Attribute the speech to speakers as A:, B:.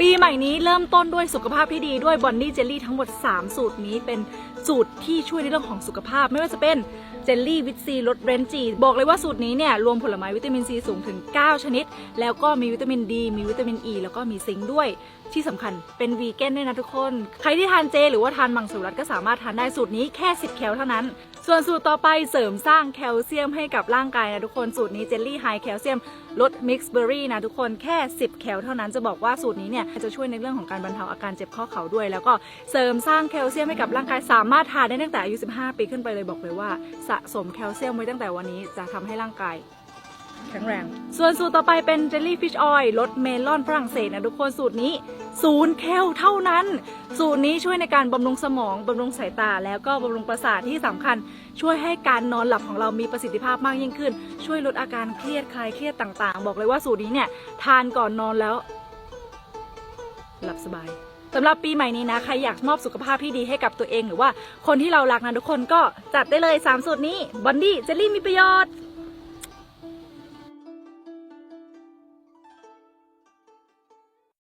A: ปีใหม่นี้เริ่มต้นด้วยสุขภาพที่ดีด้วยบอนดี้เจลลี่ทั้งหมด 3 สูตรนี้เป็นสูตรที่ช่วยในเรื่องของสุขภาพ ไม่ว่าจะเป็นเจลลี่วิตซีรสเรนจีบอกเลยว่าสูตรนี้เนี่ยรวมผลไม้วิตามินซีสูงถึง 9 ชนิด แล้วก็มีวิตามินดีมีวิตามินอ e, ีแล้วก็มีซิงค์ด้วยที่สำคัญเป็นวีแกนด้วยนะทุกคน ใครที่ทานเจ หรือว่าทานมังสวิรัตก็สามารถทานได้สูตรนี้แค่ 10 แคลเท่านั้น ส่วนสูตรต่อไปเสริมสร้างแคลเซียมให้กับร่างกายนะทุกคนสูตรนี้เจลลี่ไฮแคลเซียมลดมิกซ์เบอร์รี่นะทุกคนแค่ 10 แคลเท่านั้นจะบอกว่าสูตรนี้เนี่ยจะช่วยในเรื่องของการบรรเทาอาการเจ็บข้อเข่าด้วย แล้วก็เสริมสร้างแคลเซียมให้กับร่างกายสามารถทานได้ตั้งแต่อายุ 15 ปีขึ้นไปเลยบอกเลยว่า สะสมแคลเซียมไว้ตั้งแต่วันนี้จะทำให้ร่างกายแข็งแรง ส่วนสูตรต่อไปเป็นเจลลี่ฟิชออยล์รสเมลอนฝรั่งเศสนะทุกคนสูตรนี้ ศูนย์แคลเท่านั้น สูตรนี้ช่วยในการบำรุงสมองบำรุงสายตา แล้วก็บำรุงประสาทที่สำคัญ ช่วยให้การนอนหลับของเรามีประสิทธิภาพมากยิ่งขึ้น ช่วยลดอาการเครียดคลายเครียดต่างๆ บอกเลยว่าสูตรนี้เนี่ยทานก่อนนอนแล้ว หลับสบายสำหรับปีใหม่นี้นะ ใครอยากมอบสุขภาพที่ดีให้กับตัวเองหรือว่าคนที่เรารักนะทุกคนก็จัดได้เลย 3 สูตรนี้บอนดี้เจลลี่มีประโยชน์